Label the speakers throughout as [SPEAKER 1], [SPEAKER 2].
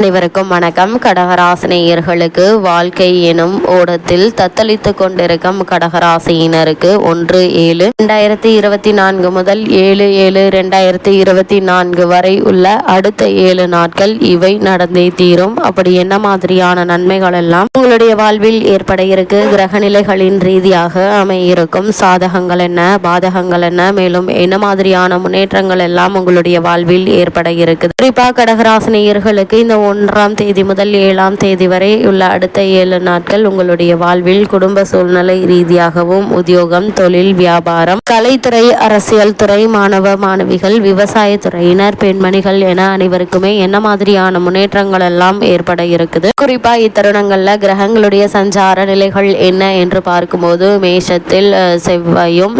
[SPEAKER 1] அனைவருக்கும் வணக்கம். கடகராசினியர்களுக்கு வாழ்க்கை எனும் ஓடத்தில் தத்தளித்து கொண்டிருக்கும் கடகராசியினருக்கு ஒன்று ஏழு. ரெண்டாயிரத்தி இருபத்தி நான்கு முதல் ஏழு ஏழு ரெண்டாயிரத்தி இருபத்தி நான்கு வரை உள்ள அடுத்த ஏழு நாட்கள் இவை நடந்தே தீரும். அப்படி என்ன மாதிரியான நன்மைகள் எல்லாம் உங்களுடைய வாழ்வில் ஏற்பட இருக்கு? கிரகநிலைகளின் ரீதியாக அமையிருக்கும் சாதகங்கள் என்ன? பாதகங்கள் என்ன? மேலும் என்ன மாதிரியான முன்னேற்றங்கள் எல்லாம் உங்களுடைய வாழ்வில் ஏற்பட இருக்குது குறிப்பா கடகராசினியர்களுக்கு இந்த ஒன்றாம் தேதி முதல் ஏழாம் தேதி வரை உள்ள அடுத்த ஏழு நாட்கள் உங்களுடைய வாழ்வில் குடும்ப சூழ்நிலை ரீதியாகவும் உத்தியோகம் தொழில் வியாபாரம் கலைத்துறை அரசியல் துறை மாணவ மாணவிகள் விவசாயத்துறையினர் பெண்மணிகள் என அனைவருக்குமே என்ன மாதிரியான முன்னேற்றங்கள் எல்லாம் ஏற்பட இருக்குது? குறிப்பா இத்தருணங்கள்ல கிரகங்களுடைய சஞ்சார நிலைகள் என்ன என்று பார்க்கும்போது மேஷத்தில் செவ்வாயும்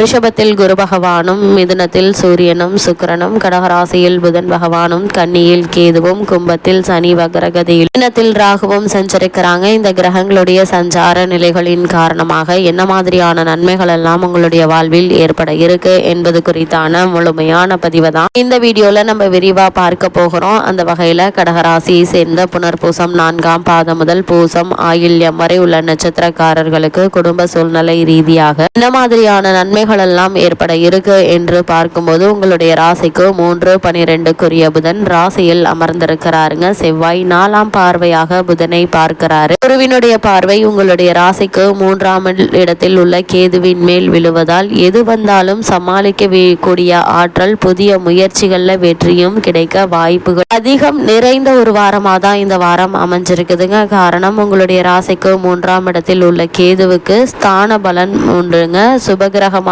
[SPEAKER 1] ரிஷபத்தில் குரு பகவானும் மிதுனத்தில் சூரியனும் சுக்கிரனும் கடகராசியில் புதன் பகவானும் கன்னியில் கேதுவும் கும்பத்தில் சனி வக்ரகதியில். மீனத்தில் ராகுவும் சஞ்சரிக்கிறாங்க. இந்த கிரகங்களுடைய சஞ்சார நிலைகளின் காரணமாக என்ன மாதிரியான நன்மைகள் எல்லாம் உங்களுடைய வாழ்வில் ஏற்பட இருக்கு என்பது குறித்தான முழுமையான பதிவை தான் இந்த வீடியோல நம்ம விரிவா பார்க்க போகிறோம். அந்த வகையில கடகராசியை சேர்ந்த புனர்பூசம் நான்காம் பாதம் முதல் பூசம் ஆயில்யம் வரை உள்ள நட்சத்திரக்காரர்களுக்கு குடும்ப சூழ்நிலை ரீதியாக என்ன மாதிரியான நன்மைகள் எல்லாம் ஏற்பட இருக்கு என்று பார்க்கும்போது உங்களுடைய ராசிக்கு மூன்று பனிரெண்டுக்குரிய புதன் ராசியில் அமர்ந்திருக்கிறாருங்க. செவ்வாய் நாலாம் பார்வையாக புதனை பார்க்கிறாரு. குருவினுடைய பார்வை உங்களுடைய ராசிக்கு மூன்றாம் இடத்தில் உள்ள கேதுவின் மேல் விழுவதால் எது வந்தாலும் சமாளிக்க கூடிய ஆற்றல் புதிய முயற்சிகள்ல வெற்றியும் கிடைக்க வாய்ப்புகள் அதிகம் நிறைந்த ஒரு வாரமாக தான் இந்த வாரம் அமைஞ்சிருக்குதுங்க. காரணம் உங்களுடைய ராசிக்கு மூன்றாம் இடத்தில் உள்ள கேதுவுக்கு ஸ்தான பலன் உண்டுங்க.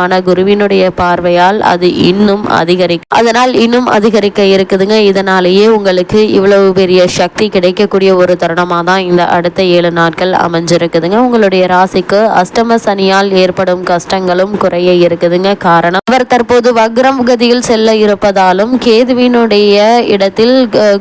[SPEAKER 1] சுபகிரகமான குருவினுடைய பார்வையால் அது இன்னும் அதிகரிக்கும் அதனால் இன்னும் அதிகரிக்க இருக்குதுங்க. இதனாலேயே உங்களுக்கு இவ்வளவு பெரிய சக்தி கிடைக்கக்கூடிய ஒரு தருணமாக தான் இந்த அடுத்த ஏழு நாட்கள் அமைஞ்சிருக்குதுங்க. உங்களுடைய ராசிக்கு அஷ்டம சனியால் ஏற்படும் கஷ்டங்களும் குறைய இருக்குதுங்க. காரணம் அவர் தற்போது வக்ரம் கதியில் செல்ல இருப்பதாலும் கேதுவினுடைய இடத்தில்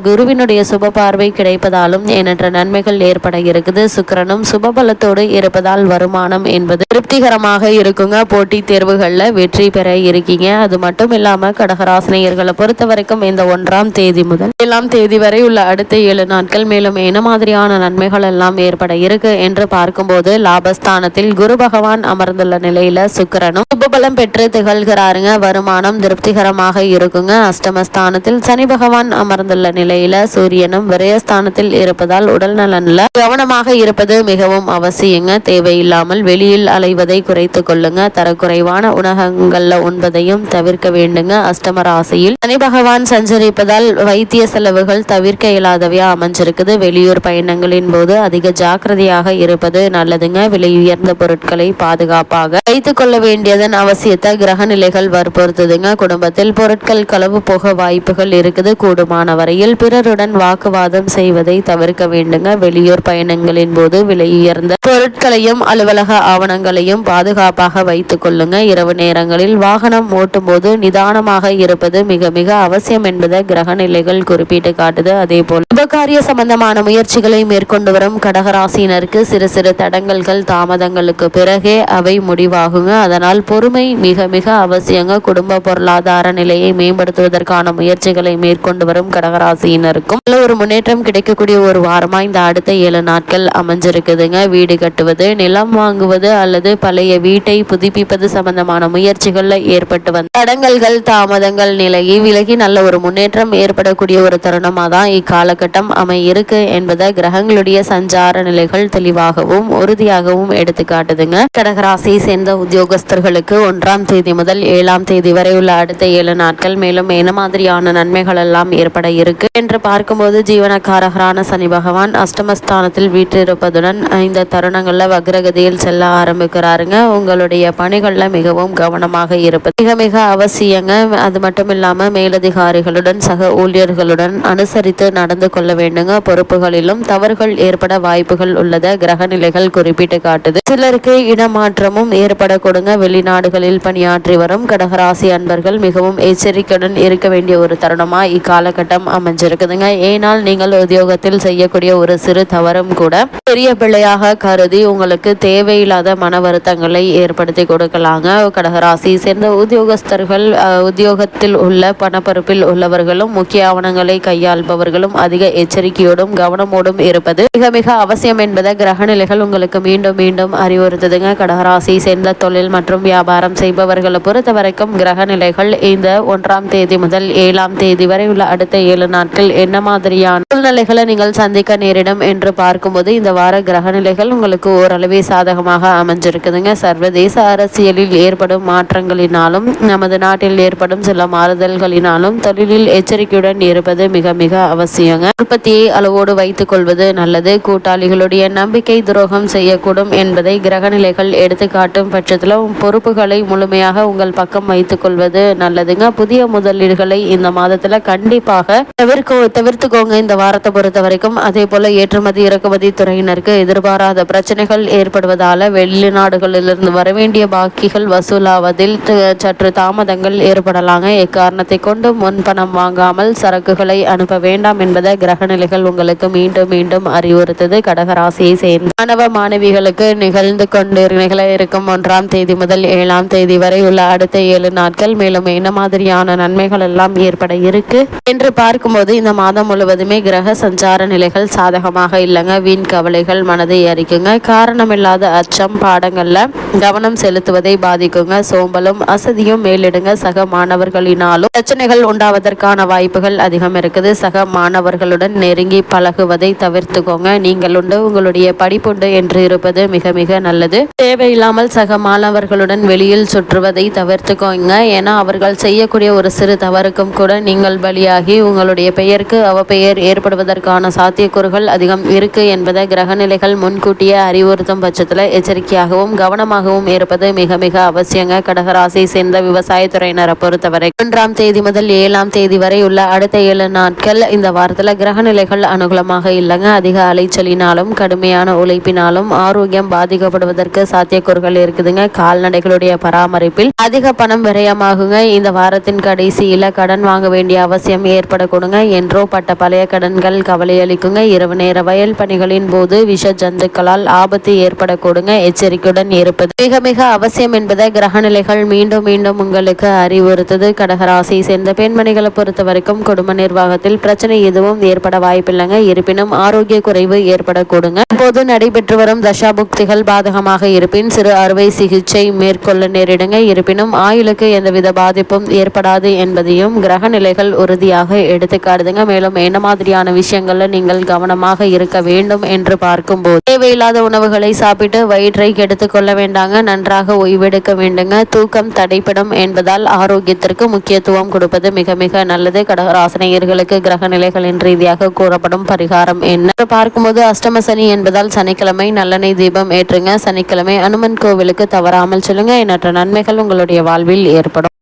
[SPEAKER 1] குருவினுடைய சுப பார்வை கிடைப்பதாலும் எண்ணற்ற நன்மைகள் ஏற்பட இருக்குது. சுக்கிரனும் சுபபலத்தோடு இருப்பதால் வருமானம் என்பது திருப்திகரமாக இருக்குங்க. போட்டித் தேர்வுகளில் வெற்றி பெற இருக்கீங்க. அது மட்டும் இல்லாமல் கடகராசினியர்களை பொறுத்த வரைக்கும் இந்த ஒன்றாம் தேதி முதல் ஏழாம் தேதி வரை உள்ள அடுத்த ஏழு நாட்கள் மேலும் என்ன மாதிரியான நன்மைகள் எல்லாம் ஏற்பட இருக்கு என்று பார்க்கும்போது லாபஸ்தானத்தில் குரு பகவான் அமர்ந்துள்ள நிலையில சுக்கிரனும் சுபபலம் பெற்று திகழ்கிறாருங்க. வருமானம் திருப்திகரமாக இருக்குங்க. அஷ்டமஸ்தானத்தில் சனி பகவான் அமர்ந்துள்ள நிலையில சூரியனும் விரயஸ்தானத்தில் இருப்பதால் உடல் நலன்ல கவனமாக இருப்பது மிகவும் அவசியங்க. தேவையில்லாமல் வெளியில் அலைவதை குறைத்து கொள்ளுங்க. தரக்குறைவான உணவகங்கள்ல உண்பதையும் தவிர்க்க வேண்டுங்க. அஷ்டம ராசியில் சனி பகவான் சஞ்சரிப்பதால் வைத்திய செலவுகள் தவிர்க்க இயலாதவையா அமைஞ்சிருக்குது. வெளியூர் பயணங்களின் போது அதிக ஜாக்கிரதையாக இருப்பது நல்லதுங்க. விலை உயர்ந்த பொருட்களை பாதுகாப்பாக வைத்துக் கொள்ள வேண்டியதன் அவசியத்தை கிரக நிலைகள் வற்புறுத்துதுங்க. குடும்பத்தில் பொருட்கள் களவு போக வாய்ப்புகள் இருக்குது. கூடுமான வரையில் பிறருடன் வாக்குவாதம் செய்வதை தவிர்க்க வேண்டுங்க. வெளியூர் பயணங்களின் போது விலை உயர்ந்த பொருட்களையும் அலுவலக ஆவணங்களையும் பாதுகாப்பாக வைத்துக் கொள்ளுங்க. இரவு நேரங்களில் வாகனம் ஓட்டும்போது நிதானமாக இருப்பது மிக மிக அவசியம் என்பதை கிரக நிலைகள் குறிப்பிட்டு காட்டுது. அதே போல் உபகாரிய சம்பந்தமான முயற்சிகளை மேற்கொண்டு வரும் கடகராசினருக்கு சிறு சிறு தடங்கல்கள் தாமதங்களுக்கு பிறகே அவை முடிவாகுங்க. அதனால் பொறுமை மிக மிக அவசியங்க. குடும்ப பொருளாதார நிலையை மேம்படுத்துவதற்கான முயற்சிகளை மேற்கொண்டு வரும் கடகராசியினருக்கும் நல்ல ஒரு முன்னேற்றம் கிடைக்கக்கூடிய ஒரு வாரமா இந்த அடுத்த ஏழு நாட்கள் அமைஞ்சிருக்குதுங்க. வீடு கட்டுவது நிலம் வாங்குவது அல்லது பழைய வீட்டை புதுப்பிப்பது சம்பந்த சம்பந்தமான முயற்சிகள் ஏற்பட்டு வந்த தடங்கல்கள் தாமதங்கள் நிலையை விலகி நல்ல ஒரு முன்னேற்றம் ஏற்படக்கூடிய ஒரு தருணமாக தான் இக்காலகட்டம் அமையிருக்கு என்பதை கிரகங்களுடைய சஞ்சார நிலைகள் தெளிவாகவும் உறுதியாகவும் எடுத்து காட்டுதுங்க கடகராசியை சேர்ந்த உத்தியோகஸ்தர்களுக்கு ஒன்றாம் தேதி முதல் ஏழாம் தேதி வரை உள்ள அடுத்த ஏழு நாட்கள் மேலும் என்ன மாதிரியான நன்மைகள் எல்லாம் ஏற்பட இருக்கு என்று பார்க்கும்போது ஜீவனக்காரகரான சனி பகவான் அஷ்டமஸ்தானத்தில் வீற்றிருப்பதுடன் இந்த தருணங்களில் வக்ரகதியில் செல்ல ஆரம்பிக்கிறாருங்க. உங்களுடைய பணிகள்ல மிகவும் கவனமாக இருப்பது. மிக மிக அவசியங்க. அது மட்டும் இல்லாமல் மேலதிகாரிகளுடன் சக ஊழியர்களுடன் அனுசரித்து நடந்து கொள்ள வேண்டுங்க. பொறுப்புகளிலும் தவறுகள் ஏற்பட வாய்ப்புகள் உள்ளத கிரக நிலைகள் குறிப்பிட்டு காட்டுது. சிலருக்கு இடமாற்றமும் ஏற்பட கொடுங்க. வெளிநாடுகளில் பணியாற்றி வரும் கடகராசி அன்பர்கள் மிகவும் எச்சரிக்கையுடன் இருக்க வேண்டிய ஒரு தருணமா இக்காலகட்டம் அமைஞ்சிருக்குதுங்க. ஏனால் நீங்கள் உத்தியோகத்தில் செய்யக்கூடிய ஒரு சிறு தவறும் கூட பெரிய பிள்ளையாக கருதி உங்களுக்கு தேவையில்லாத மன வருத்தங்களை ஏற்படுத்தி கொடுக்கலாங்க. கடகராசி சேர்ந்த உத்தியோகஸ்தர்கள் உத்தியோகத்தில் உள்ள பணப்பருப்பில் உள்ளவர்களும் முக்கிய ஆவணங்களை கையாள்பவர்களும் அதிக எச்சரிக்கையோடும் கவனமோடும் இருப்பது மிக மிக அவசியம் என்பதை கிரகநிலைகள் உங்களுக்கு மீண்டும் மீண்டும் அறிவுறுத்துதுங்க. கடகராசி சேர்ந்த தொழில் மற்றும் வியாபாரம் செய்பவர்களை பொறுத்த வரைக்கும் கிரகநிலைகள் இந்த ஒன்றாம் தேதி முதல் ஏழாம் தேதி வரை உள்ள அடுத்த ஏழு நாட்கள் என்ன மாதிரியான சூழ்நிலைகளை நீங்கள் சந்திக்க நேரிடும் என்று பார்க்கும்போது இந்த வார கிரகநிலைகள் உங்களுக்கு ஓரளவே சாதகமாக அமைஞ்சிருக்குதுங்க. சர்வதேச அரசியலில் ஏற்படும் மாற்றங்களினாலும் நமது நாட்டில் ஏற்படும் சில மாறுதல்களினாலும் தொழிலில் எச்சரிக்கையுடன் இருப்பது மிக மிக அவசியங்க. உற்பத்தியை அளவோடு வைத்துக் கொள்வது நல்லது. கூட்டாளிகளுடைய நம்பிக்கை துரோகம் செய்யக்கூடும் என்பதை கிரகநிலைகள் எடுத்துக்காட்டும் பட்சத்தில் பொறுப்புகளை முழுமையாக உங்கள் பக்கம் வைத்துக் கொள்வது நல்லதுங்க. புதிய முதலீடுகளை இந்த மாதத்துல கண்டிப்பாக தவிர்க்க தவிர்த்துக்கோங்க. இந்த வாரத்தை பொறுத்த வரைக்கும் அதே போல ஏற்றுமதி இறக்குமதி துறையினருக்கு எதிர்பாராத பிரச்சனைகள் ஏற்படுவதால வெளிநாடுகளிலிருந்து வர வேண்டிய பாக்கிகள் வசூலாவதில் சற்று தாமதங்கள் ஏற்படலாங்க. எக்காரணத்தை கொண்டு முன்பணம் வாங்காமல் சரக்குகளை அனுப்ப வேண்டாம் என்பதை கிரகநிலைகள் உங்களுக்கு மீண்டும் மீண்டும் அறிவுறுத்தது. கடகராசியை சேர்ந்த மாணவ மாணவிகளுக்கு நிகழ்ந்து கொண்டு நிகழ இருக்கும் ஒன்றாம் தேதி முதல் ஏழாம் தேதி வரை உள்ள அடுத்த ஏழு நாட்கள் மேலும் என்ன மாதிரியான நன்மைகள் எல்லாம் ஏற்பட இருக்கு என்று பார்க்கும்போது இந்த மாதம் முழுவதுமே கிரக சஞ்சார நிலைகள் சாதகமாக இல்லைங்க. வீண் கவலைகள் மனதை அறிக்குங்க காரணமில்லாத அச்சம் பாடங்கள்ல கவனம் செலுத்துவதை பாதி பாதிக்குங்க. சோம்பலும் அசதியும் மேலிடுங்க. சக மாணவர்களினாலும் பிரச்சனைகள் உண்டாவதற்கான வாய்ப்புகள் அதிகம் இருக்குது. சக மாணவர்களுடன் நெருங்கி பழகுவதை தவிர்த்துக்கோங்க. நீங்கள் உண்டு. உங்களுடைய படிப்புண்டு என்று இருப்பது மிக மிக நல்லது. தேவையில்லாமல் சக மாணவர்களுடன் வெளியில் சுற்றுவதை தவிர்த்துக்கோங்க. ஏன்னா அவர்கள் செய்யக்கூடிய ஒரு சிறு தவறுக்கும் கூட நீங்கள் பலியாகி உங்களுடைய பெயருக்கு அவப்பெயர் ஏற்படுவதற்கான சாத்தியக்கூறுகள் அதிகம் இருக்கு என்பதை கிரகநிலைகள் முன்கூட்டியே அறிவுறுத்தும் பட்சத்தில் எச்சரிக்கையாகவும் கவனமாகவும் இருப்பது மிக மிக அவசியங்க. கடகராசி சேர்ந்த விவசாயத்துறையினரை பொறுத்தவரை ஒன்றாம் தேதி முதல் ஏழாம் தேதி வரை உள்ள அடுத்த ஏழு நாட்கள் இந்த வாரத்தில் கிரகநிலைகள் அனுகூலமாக இல்லைங்க. அதிக அலைச்சலினாலும் கடுமையான உழைப்பினாலும் ஆரோக்கியம் பாதிக்கப்படுவதற்கு சாத்தியக்கூறுகள் இருக்குதுங்க. கால்நடைகளுடைய பராமரிப்பில் அதிக பணம் விரயமாகுங்க. இந்த வாரத்தின் கடைசியில கடன் வாங்க வேண்டிய அவசியம் ஏற்படக்கூடுங்க. என்றோ பட்ட பழைய கடன்கள் கவலையளிக்குங்க இரவு நேர வயல் பணிகளின் போது விஷ ஜந்துக்களால் ஆபத்து ஏற்படக்கூடுங்க. எச்சரிக்கையுடன் இருப்பது மிக மிக அவசியம் என்பது கிரகநிலைகள் மீண்டும் மீண்டும் உங்களுக்கு அறிவுறுத்தது. கடகராசியை சேர்ந்த பெண்மணிகளை பொறுத்த வரைக்கும் குடும்ப நிர்வாகத்தில் பிரச்சனை எதுவும் ஏற்பட வாய்ப்பில்லைங்க. இருப்பினும் ஆரோக்கிய குறைவு ஏற்படக்கூடுங்க. இப்போது நடைபெற்று வரும் தசாபுக்திகள் பாதகமாக இருப்பின் சிறு அறுவை சிகிச்சை மேற்கொள்ள நேரிடுங்க. இருப்பினும் ஆயுளுக்கு எந்தவித பாதிப்பும் ஏற்படாது என்பதையும் கிரக நிலைகள் உறுதியாக எடுத்துக்காடுதுங்க மேலும் என்ன மாதிரியான விஷயங்கள்ல நீங்கள் கவனமாக இருக்க வேண்டும் என்று பார்க்கும்போது தேவையில்லாத உணவுகளை சாப்பிட்டு வயிற்றை கெடுத்துக் கொள்ள வேண்டாங்க. நன்றாக ஓய்வெடுக்க வேண்டுங்க. தூக்கம் தடைப்படும் என்பதால் ஆரோக்கியத்திற்கு முக்கியத்துவம் கொடுப்பது மிக மிக நல்லது. கடகராசனையர்களுக்கு கிரக நிலைகளின் ரீதியாக கூறப்படும் பரிகாரம் என்ன? பார்க்கும்போது அஷ்டம சனி என்பதால் சனிக்கிழமை நல்லெண்ணெய் தீபம் ஏற்றுங்க. சனிக்கிழமை அனுமன் கோவிலுக்கு தவறாமல் சொல்லுங்க. எண்ணற்ற நன்மைகள் உங்களுடைய வாழ்வில் ஏற்படும்.